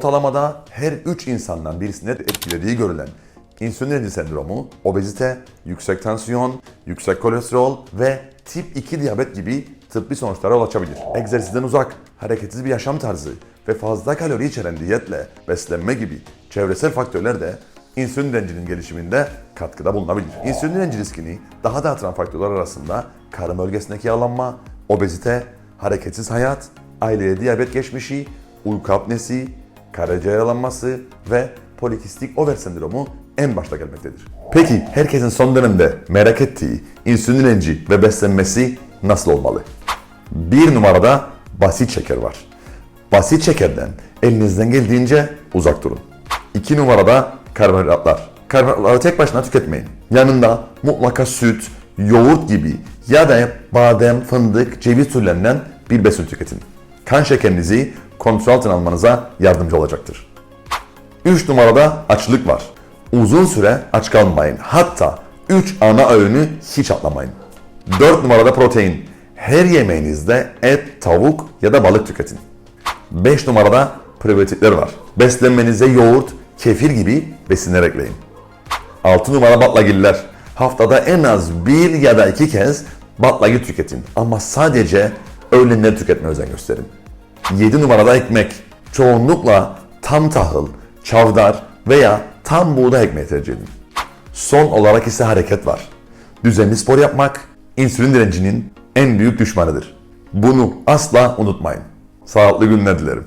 Ortalamada her 3 insandan birisini etkilediği görülen insülin direnci sendromu, obezite, yüksek tansiyon, yüksek kolesterol ve tip 2 diyabet gibi tıbbi sonuçlara yol. Egzersizden uzak, hareketsiz bir yaşam tarzı ve fazla kalori içeren diyetle beslenme gibi çevresel faktörler de insülin direncinin gelişiminde katkıda bulunabilir. İnsülin direnci riskini daha da artıran faktörler arasında karın bölgesindeki yağlanma, obezite, hareketsiz hayat, aileye diyabet geçmişi, uyku apnesi, karaciğer yaralanması ve polikistik over sendromu en başta gelmektedir. Peki herkesin son dönemde merak ettiği insülin direnci ve beslenmesi nasıl olmalı? Bir numarada basit şeker var. Basit şekerden elinizden geldiğince uzak durun. İki numarada karbonhidratlar. Karbonhidratları tek başına tüketmeyin. Yanında mutlaka süt, yoğurt gibi ya da badem, fındık, ceviz türlerinden bir besin tüketin. Kan şekerinizi kontrol altına almanıza yardımcı olacaktır. 3 numarada açlık var. Uzun süre aç kalmayın. Hatta 3 ana öğünü hiç atlamayın. 4 numarada protein. Her yemeğinizde et, tavuk ya da balık tüketin. 5 numarada prebiyotikler var. Beslenmenize yoğurt, kefir gibi besinler ekleyin. 6 numara baklagiller. Haftada en az bir ya da iki kez baklagil tüketin. Ama sadece öğlenleri tüketmeye özen gösterin. 7 numarada ekmek. Çoğunlukla tam tahıl, çavdar veya tam buğday ekmeği tercih edin. Son olarak ise hareket var. Düzenli spor yapmak insülin direncinin en büyük düşmanıdır. Bunu asla unutmayın. Sağlıklı günler dilerim.